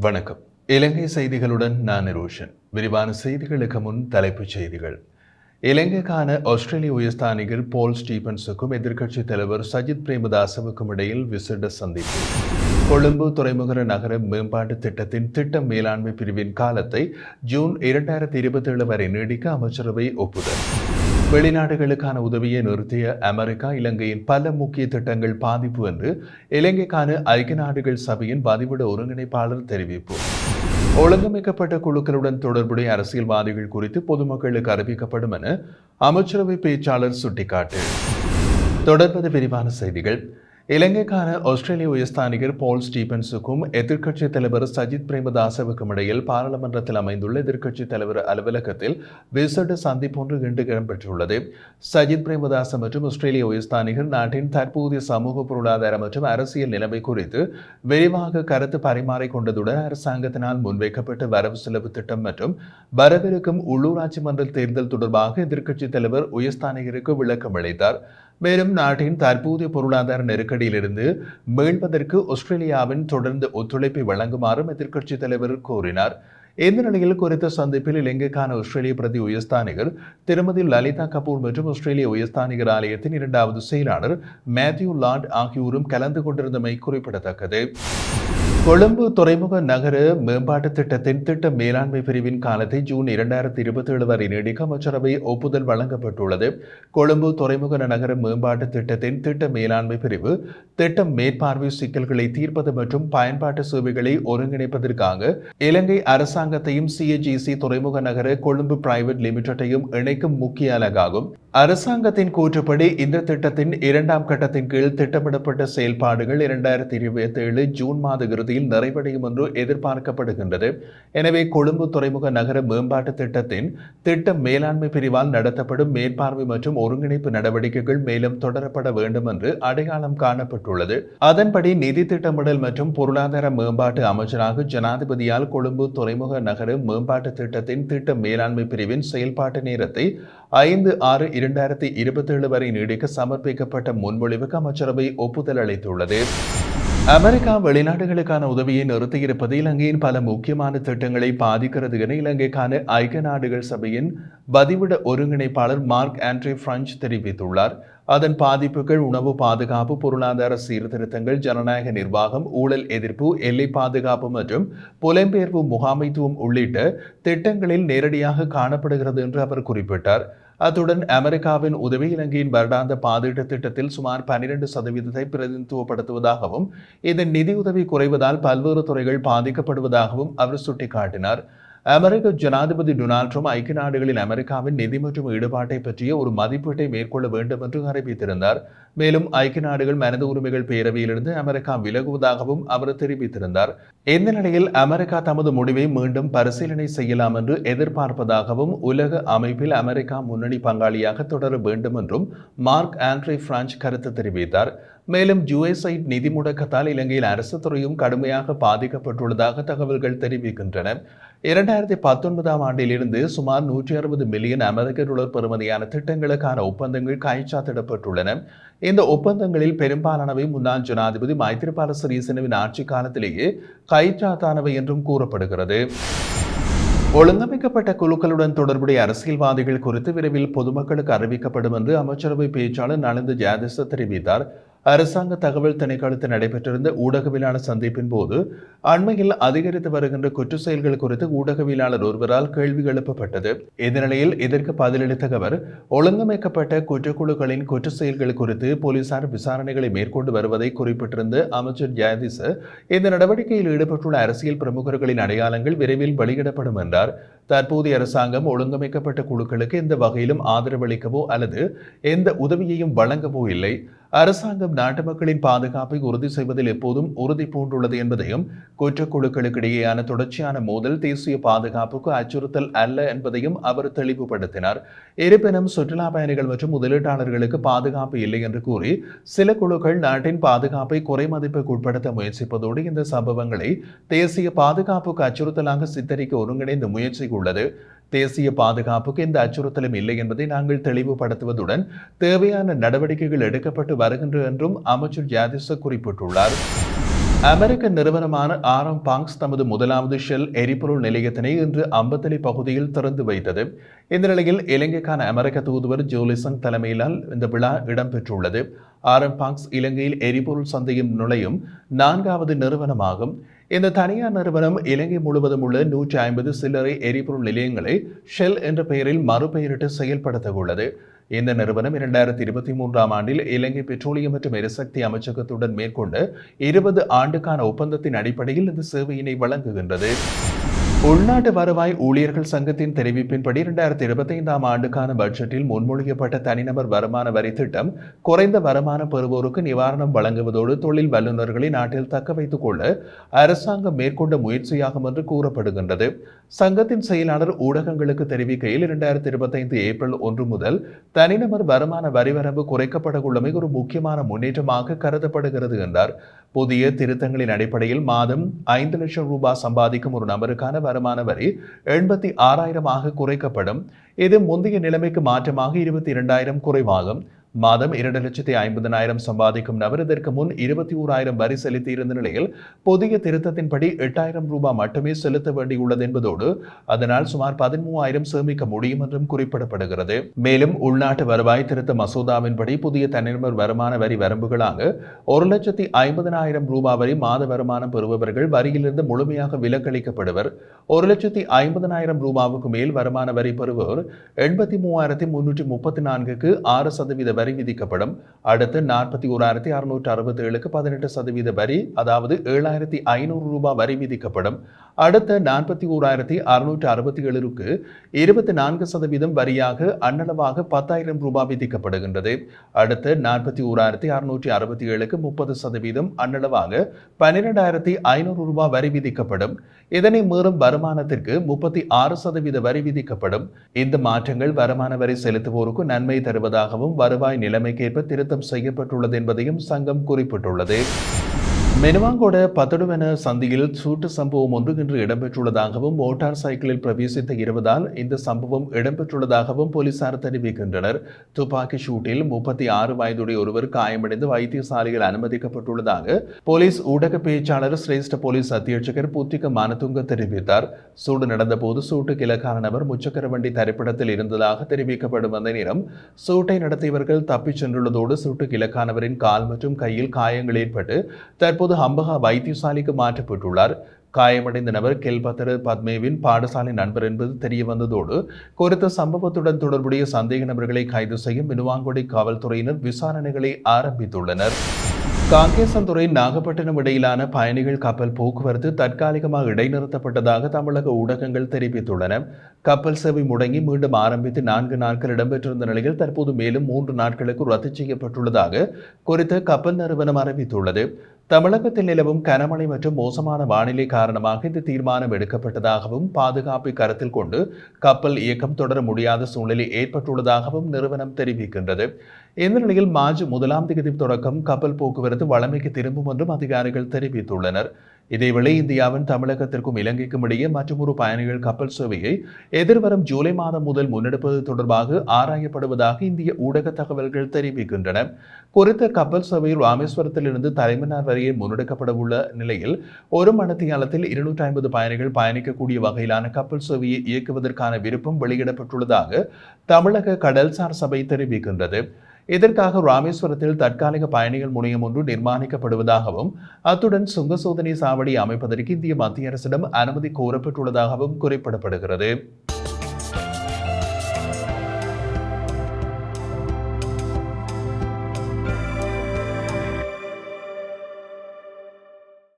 வணக்கம். இலங்கை செய்திகளுடன் நான் ரோஷன். விரிவான செய்திகளுக்கு முன் தலைப்புச் செய்திகள். இலங்கைக்கான ஆஸ்திரேலிய உயர்ஸ்தானிகர் போல் ஸ்டீபன்ஸுக்கும் எதிர்க்கட்சித் தலைவர் சஜித் பிரேமதாசவுக்கும் இடையில் விசிட சந்திப்பு. கொழும்பு துறைமுக நகர மேம்பாட்டு திட்டத்தின் திட்ட மேலாண்மை பிரிவின் காலத்தை ஜூன் இரண்டாயிரத்தி இருபத்தேழு வரை நீடிக்க அமைச்சரவை ஒப்புதல். வெளிநாடுகளுக்கான உதவியை நிறுத்திய அமெரிக்கா இலங்கையின் பல முக்கிய திட்டங்கள் பாதிப்பு என்று இலங்கைக்கான ஐக்கிய நாடுகள் சபையின் பதிவிட ஒருங்கிணைப்பாளர் தெரிவிப்பு. ஒழுங்கமைக்கப்பட்ட குழுக்களுடன் தொடர்புடைய அரசியல்வாதிகள் குறித்து பொதுமக்களுக்கு அறிவிக்கப்படும் என அமைச்சரவை பேச்சாளர் சுட்டிக்காட்டு. தொடர்பது விரிவான செய்திகள். இலங்கைக்கான ஆஸ்திரேலிய உயர்ஸ்தானிகர் போல் ஸ்டீபன்ஸுக்கும் எதிர்க்கட்சித் தலைவர் சஜித் பிரேமதாசவுக்கும் இடையில் பாராளுமன்றத்தில் அமைந்துள்ள எதிர்க்கட்சித் தலைவர் அலுவலகத்தில் விசேட சந்திப்பு ஒன்று இன்று இடம்பெற்றுள்ளது. சஜித் பிரேமதாச மற்றும் ஆஸ்திரேலிய உயர்ஸ்தானிகர் நாட்டின் தற்போதைய சமூக பொருளாதார மற்றும் அரசியல் நிலைமை குறித்து விரிவாக கருத்து பரிமாறிக்கொண்டதுடன் அரசாங்கத்தினால் முன்வைக்கப்பட்ட வரவு செலவு திட்டம் மற்றும் வரவிருக்கும் உள்ளூராட்சி மன்ற தேர்தல் தொடர்பாக எதிர்க்கட்சித் தலைவர் உயர்ஸ்தானிகருக்கு விளக்கம் அளித்தார். மேலும் நாட்டின் தற்போதைய பொருளாதார நெருக்கடியிலிருந்து மீள்வதற்கு ஆஸ்திரேலியாவின் தொடர்ந்து ஒத்துழைப்பை வழங்குமாறும் எதிர்க்கட்சித் தலைவர் கூறினார் இந்த நிலையில் குறித்த சந்திப்பில் இலங்கைக்கான ஆஸ்திரேலிய பிரதி உயர்ஸ்தானிகர் திருமதி லலிதா கபூர் மற்றும் ஆஸ்திரேலிய உயர்ஸ்தானிகர் ஆலயத்தின் இரண்டாவது செயலாளர் மேத்யூ லாண்ட் ஆகியோரும் கலந்து கொண்டிருந்தமை குறிப்பிடத்தக்கது. கொழும்பு துறைமுக நகர மேம்பாட்டு திட்டத்தின் திட்ட மேலாண்மை பிரிவின் காலத்தை ஜூன் இரண்டாயிரத்தி இருபத்தி ஏழு வரை நீடிக்க அமைச்சரவை ஒப்புதல் வழங்கப்பட்டுள்ளது. கொழும்பு துறைமுக நகர மேம்பாட்டு திட்டத்தின் திட்ட மேலாண்மை பிரிவு திட்டம் மேற்பார்வை சிக்கல்களை தீர்ப்பது மற்றும் பயன்பாட்டு சேவைகளை ஒருங்கிணைப்பதற்காக இலங்கை அரசாங்கத்தையும் சிஏஜிசி துறைமுக நகர கொழும்பு பிரைவேட் லிமிடெட்டையும் இணைக்கும் முக்கிய அலகாகும். அரசாங்கத்தின் கூற்றுப்படி இந்த திட்டத்தின் இரண்டாம் கட்டத்தின் கீழ் திட்டமிடப்பட்ட செயல்பாடுகள் இரண்டாயிரத்தி இருபத்தி ஏழு ஜூன் மாத இறுதியில் நிறைவடையும் என்று எதிர்பார்க்கப்படுகின்றது. எனவே கொழும்பு துறைமுக நகர மேம்பாட்டு திட்டத்தின் திட்ட மேலாண்மை பிரிவால் நடத்தப்படும் மேற்பார்வை மற்றும் ஒருங்கிணைப்பு நடவடிக்கைகள் மேலும் தொடரப்பட வேண்டும் என்று அடையாளம் காணப்பட்டுள்ளது. அதன்படி நிதி திட்டமிடல் மற்றும் பொருளாதார மேம்பாட்டு அமைச்சராக ஜனாதிபதியால் கொழும்பு துறைமுக நகர மேம்பாட்டு திட்டத்தின் திட்ட மேலாண்மை பிரிவின் செயல்பாட்டு நேரத்தை ஐந்து ஆறு இரண்டாயிரத்தி இருபத்தி ஏழு வரை நீடிக்க சமர்ப்பிக்கப்பட்ட முன்மொழிவுக்கு அமைச்சரவை ஒப்புதல் அளித்துள்ளது. அமெரிக்கா வெளிநாடுகளுக்கான உதவியை நிறுத்தியிருப்பது இலங்கையின் பல முக்கியமான திட்டங்களை பாதிக்கிறது என இலங்கைக்கான ஐக்கிய நாடுகள் சபையின் பதிவிட ஒருங்கிணைப்பாளர் மார்க் ஆண்ட்ரி பிரெஞ்ச் தெரிவித்துள்ளார். அதன் பாதிப்புகள் உணவு பாதுகாப்பு பொருளாதார சீர்திருத்தங்கள் ஜனநாயக நிர்வாகம் ஊழல் எதிர்ப்பு எல்லை பாதுகாப்பு மற்றும் புலம்பெயர்வு முகாமைத்துவம் உள்ளிட்ட திட்டங்களில் நேரடியாக காணப்படுகிறது என்று அவர் குறிப்பிட்டார். அத்துடன் அமெரிக்காவின் உதவி இலங்கையின் வருடாந்த பாதீட்டு திட்டத்தில் சுமார் பனிரெண்டு சதவீதத்தை பிரதிநிதித்துவப்படுத்துவதாகவும் இதன் நிதியுதவி குறைவதால் பல்வேறு துறைகள் பாதிக்கப்படுவதாகவும் அவர் சுட்டிக்காட்டினார். அமெரிக்க ஜனாதிபதி டொனால்ட் ட்ரம்ப் ஐக்கிய நாடுகளில் அமெரிக்காவின் நிதி மற்றும் ஈடுபாட்டை பற்றிய ஒரு மதிப்பீட்டை மேற்கொள்ள வேண்டும் என்று அறிவித்திருந்தார். மேலும் ஐக்கிய நாடுகள் மனித உரிமைகள் பேரவையிலிருந்து அமெரிக்கா விலகுவதாகவும் அவர் தெரிவித்திருந்தார். இந்த நிலையில் அமெரிக்கா தமது முடிவை மீண்டும் பரிசீலனை செய்யலாம் என்று எதிர்பார்ப்பதாகவும் உலக அமைப்பில் அமெரிக்கா முன்னணி பங்காளியாக தொடர வேண்டும் என்றும் மார்க் ஆண்ட்ரி பிரான்ச் கருத்து தெரிவித்தார். மேலும் ஜுஎஸ்ஐட் நிதி முடக்கத்தால் இலங்கையில் அரசு துறையும் கடுமையாக பாதிக்கப்பட்டுள்ளதாக தகவல்கள் தெரிவிக்கின்றன. இரண்டாயிரத்தி பத்தொன்பதாம் ஆண்டிலிருந்து சுமார் நூற்றி அறுபது மில்லியன் அமெரிக்க டாலர் பெறுமதியான திட்டங்களுக்கான ஒப்பந்தங்கள் கைச்சாத்திடப்பட்டுள்ளன. இந்த ஒப்பந்தங்களில் பெரும்பாலானவை முன்னாள் ஜனாதிபதி மைத்திரிபால சிறிசேனவின் ஆட்சி காலத்திலேயே கைச்சாத்தானவை என்றும் கூறப்படுகிறது. ஒழுங்கமைக்கப்பட்ட குழுக்களுடன் தொடர்புடைய அரசியல்வாதிகள் குறித்து விரைவில் பொதுமக்களுக்கு அறிவிக்கப்படும் என்று அமைச்சரவை பேச்சாளர் நலிந்து ஜாதிச தெரிவித்தார். அரசாங்க தகவல் திணைக்களத்தில் நடைபெற்றிருந்த ஊடகவியலாளர் சந்திப்பின் போது அண்மையில் அதிகரித்து வருகின்ற குற்ற செயல்கள் குறித்து ஊடகவியலாளர் ஒருவரால் கேள்வி எழுப்பப்பட்டது. இந்த இதற்கு பதிலளித்த அவர் ஒழுங்கமைக்கப்பட்ட குற்றக்குழுக்களின் குற்ற செயல்கள் குறித்து போலீசார் விசாரணைகளை மேற்கொண்டு வருவதை குறிப்பிட்டிருந்த அமைச்சர் ஜெயதிச இந்த நடவடிக்கையில் ஈடுபட்டுள்ள அரசியல் பிரமுகர்களின் அடையாளங்கள் விரைவில் வெளியிடப்படும் என்றார். தற்போதைய அரசாங்கம் ஒழுங்கமைக்கப்பட்ட குழுக்களுக்கு எந்த வகையிலும் ஆதரவளிக்கவோ அல்லது எந்த உதவியையும் வழங்கவோ இல்லை. அரசாங்கம் நாட்டு மக்களின் பாதுகாப்பை உறுதி செய்வதில் எப்போதும் உறுதி பூண்டுள்ளது என்பதையும் குற்றக்குழுக்களுக்கிடையேயான தொடர்ச்சியான மோதல் தேசிய பாதுகாப்புக்கு அச்சுறுத்தல் அல்ல என்பதையும் அவர் தெளிவுபடுத்தினார். இருப்பினும் சுற்றுலா பயணிகள் மற்றும் முதலீட்டாளர்களுக்கு பாதுகாப்பு இல்லை என்று கூறி சில குழுக்கள் நாட்டின் பாதுகாப்பை குறைமதிப்புக்கு உட்படுத்த முயற்சிப்பதோடு இந்த சம்பவங்களை தேசிய பாதுகாப்புக்கு அச்சுறுத்தலாக சித்தரிக்க ஒருங்கிணைந்த முயற்சி உள்ளது. தேசிய பாதுகாப்புக்கு எந்த அச்சுறுத்தலும் இல்லை என்பதை நாங்கள் தெளிவுபடுத்துவதுடன் தேவையான நடவடிக்கைகள் எடுக்கப்பட்டு வருகின்றன என்றும் அமைச்சர் ஜாதிச குறிப்பிட்டுள்ளார். அமெரிக்க நிறுவனமான ஆரம் பாங்க்ஸ் தமது முதலாவது ஷெல் எரிபொருள் நிலையத்தினை இன்று அம்பத்தலி பகுதியில் திறந்து வைத்தது. இந்த நிலையில் இலங்கைக்கான அமெரிக்க தூதுவர் ஜோலிசன் தலைமையிலால் இந்த விழா இடம்பெற்றுள்ளது. ஆரம் பாங்க்ஸ் இலங்கையில் எரிபொருள் சந்தையும் நுழையும் நான்காவது நிறுவனமாகும். இந்த தனியார் நிறுவனம் இலங்கை முழுவதும் உள்ள நூற்றி ஐம்பது சில்லறை எரிபொருள் நிலையங்களை ஷெல் என்ற பெயரில் மறுபெயரிட்டு செயல்படுத்த உள்ளது இந்த நிறுவனம் இரண்டாயிரத்தி இருபத்தி மூன்றாம் ஆண்டில் இலங்கை பெட்ரோலியம் மற்றும் எரிசக்தி அமைச்சகத்துடன் மேற்கொண்டு இருபது ஆண்டுக்கான ஒப்பந்தத்தின் அடிப்படையில் இந்த சேவையினை வழங்குகின்றது. உள்நாட்டு வருவாய் ஊழியர்கள் சங்கத்தின் தெரிவிப்பின்படி இரண்டாயிரத்தி இருபத்தி ஐந்தாம் ஆண்டுக்கான பட்ஜெட்டில் முன்மொழியப்பட்ட தனிநபர் வருமான வரி திட்டம் குறைந்த வருமானம் பெறுவோருக்கு நிவாரணம் வழங்குவதோடு தொழில் வல்லுநர்களை நாட்டில் தக்க வைத்துக் கொள்ள அரசாங்கம் மேற்கொண்ட முயற்சியாகும் என்று கூறப்படுகின்றது. சங்கத்தின் செயலாளர் ஊடகங்களுக்கு தெரிவிக்கையில் இரண்டாயிரத்தி இருபத்தைந்து ஏப்ரல் ஒன்று முதல் தனிநபர் வருமான வரி வரம்பு குறைக்கப்பட உள்ளமை ஒரு முக்கியமான முன்னேற்றமாக கருதப்படுகிறது என்றார். புதிய திருத்தங்களின் அடிப்படையில் மாதம் ஐந்து லட்சம் ரூபாய் சம்பாதிக்கும் ஒரு நபருக்கான வருமான வரி எண்பத்தி ஆறாயிரமாக குறைக்கப்படும். இது முந்தைய நிலைமைக்கு மாற்றமாக இருபத்தி இரண்டாயிரம் குறைவாகும். மாதம் இரண்டு லட்சத்தி ஐம்பதனாயிரம் சம்பாதிக்கும் நபர். இதற்கு முன் இருபத்தி ஓராயிரம் வரி செலுத்தியிருந்த நிலையில் புதிய திருத்தத்தின்படி எட்டாயிரம் ரூபாய் மட்டுமே செலுத்த வேண்டியுள்ளது என்பதோடு அதனால் சுமார் பதிமூவாயிரம் சேமிக்க முடியும் என்றும் குறிப்பிடப்படுகிறது. மேலும் உள்நாட்டு வருவாய் திருத்த மசோதாவின்படி புதிய தனிநபர் வருமான வரி வரம்புகளாக ஒரு லட்சத்தி ஐம்பதனாயிரம் ரூபாய் வரை மாத வருமானம் பெறுபவர்கள் வரியிலிருந்து முழுமையாக விலக்களிக்கப்படுவர். ஒரு லட்சத்தி ஐம்பதனாயிரம் ரூபாவுக்கு மேல் வருமான வரி பெறுவோர் எண்பத்தி மூவாயிரத்தி முன்னூற்றி முப்பத்தி நான்குக்கு ஆறு சதவீத வரி விதிக்கப்படும். அடுத்து நாற்பத்தி ஓராயிரத்தி அறுநூற்று அறுபத்தி ஏழுக்கு பதினெட்டு சதவீத வரி அதாவது ஏழாயிரத்தி ஐநூறு ரூபாய் வரி விதிக்கப்படும். அடுத்த நாற்பத்தி ஓராயிரத்தி அறுநூற்று அறுபத்தி ஏழுக்கு இருபத்தி நான்கு சதவீதம் வரியாக அன்னளவாக பத்தாயிரம் ரூபாய் விதிக்கப்படுகின்றது. அடுத்து நாற்பத்தி ஓராயிரத்தி அறுநூற்றி அறுபத்தி ஏழுக்கு முப்பது சதவீதம் அன்னளவாக பன்னிரெண்டாயிரத்தி ஐநூறு ரூபாய் வரி விதிக்கப்படும். இதனை மீறும் வருமானத்திற்கு முப்பத்தி ஆறு சதவீத வரி விதிக்கப்படும். இந்த மாற்றங்கள் வருமான வரி செலுத்துவோருக்கு நன்மை தருவதாகவும் வருவாய் நிலைமைக்கேற்ப திருத்தம் செய்யப்பட்டுள்ளது என்பதையும் சங்கம் குறிப்பிட்டுள்ளது. மெனுவாங்கோட பத்தடுவென சந்தியில் சூட்டு சம்பவம் ஒன்று இன்று இடம்பெற்றுள்ளதாகவும் மோட்டார் சைக்கிளில் பிரவேசித்த இருவதால் இந்த சம்பவம் இடம்பெற்றுள்ளதாகவும் போலீசார் தெரிவிக்கின்றனர். துப்பாக்கி சூட்டில் முப்பத்தி ஆறு வயதுடைய ஒருவர் காயமடைந்து வைத்தியசாலையில் அனுமதிக்கப்பட்டுள்ளதாக போலீஸ் ஊடக பேச்சாளர் சிரேஷ்ட போலீஸ் அத்தியட்சகர் புத்திக மானதுங்க தெரிவித்தார். சூடு நடந்தபோது சூட்டுக்கு இலக்கான நபர் முச்சக்கர வண்டி தரிப்பிடத்தில் இருந்ததாக தெரிவிக்கப்படும் அந்த நேரம் சூட்டை நடத்தியவர்கள் தப்பிச் சென்றுள்ளதோடு சூட்டுக்கு இலக்கானவரின் கால் மற்றும் கையில் காயங்கள் ஏற்பட்டு தற்போது தற்போது ஹம்பகா வைத்தியசாலைக்கு மாற்றப்பட்டுள்ளார். காயமடைந்த நபர் கெல்பத்தர் பத்மேவின் பாடசாலை நண்பர் என்பது தெரிய வந்ததோடு குறித்த சம்பவத்துடன் தொடர்புடைய சந்தேக நபர்களை கைது செய்யும் மினுவாங்குடி காவல்துறையினர் விசாரணைகளை ஆரம்பித்துள்ளனர். காங்கேசந்துறை நாகப்பட்டினம் இடையிலான பயணிகள் கப்பல் போக்குவரத்து தற்காலிகமாக இடைநிறுத்தப்பட்டதாக தமிழக ஊடகங்கள் தெரிவித்துள்ளன. கப்பல் சேவை முடங்கி மீண்டும் ஆரம்பித்து நான்கு நாட்கள் இடம்பெற்றிருந்த நிலையில் தற்போது மேலும் மூன்று நாட்களுக்கு ரத்து செய்யப்பட்டுள்ளதாக குறித்த கப்பல் நிறுவனம் அறிவித்துள்ளது. தமிழகத்தில் நிலவும் கனமழை மற்றும் மோசமான வானிலை காரணமாக இந்த தீர்மானம் எடுக்கப்பட்டதாகவும் பாதுகாப்பை கருத்தில் கொண்டு கப்பல் இயக்கம் தொடர முடியாத சூழ்நிலை ஏற்பட்டுள்ளதாகவும் நிறுவனம் தெரிவிக்கின்றது. இந்த நிலையில் மார்ச் முதலாம் தேதி தொடக்கம் கப்பல் போக்குவரத்து வளமைக்கு திரும்பும் என்றும் அதிகாரிகள் தெரிவித்துள்ளனர். இதேவேளை இந்தியாவின் தமிழகத்திற்கும் இலங்கைக்கும் இடையே மற்றொரு பயணிகள் கப்பல் சேவையை எதிர்வரும் ஜூலை மாதம் முதல் முன்னெடுப்பது தொடர்பாக ஆராயப்படுவதாக இந்திய ஊடக தகவல்கள் தெரிவிக்கின்றன. குறித்த கப்பல் சேவை ராமேஸ்வரத்திலிருந்து தலைமன்னார் வரையே முன்னெடுக்கப்பட உள்ள நிலையில் ஒரு மணத்தியாலத்தில் இருநூற்றி ஐம்பது பயணிகள் பயணிக்கக்கூடிய வகையிலான கப்பல் சேவையை இயக்குவதற்கான விருப்பம் வெளியிடப்பட்டுள்ளதாக தமிழக கடல்சார் சபை தெரிவிக்கின்றது. இதற்காக ராமேஸ்வரத்தில் தற்காலிக பயணிகள் முனையம் ஒன்று நிர்மாணிக்கப்படுவதாகவும் அத்துடன் சுங்க சோதனை சாவடி அமைப்பதற்கு இந்திய மத்திய அரசிடம் அனுமதி கோரப்பட்டுள்ளதாகவும் குறிப்பிடப்படுகிறது.